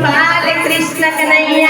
Gopalakrishna Kanhaiya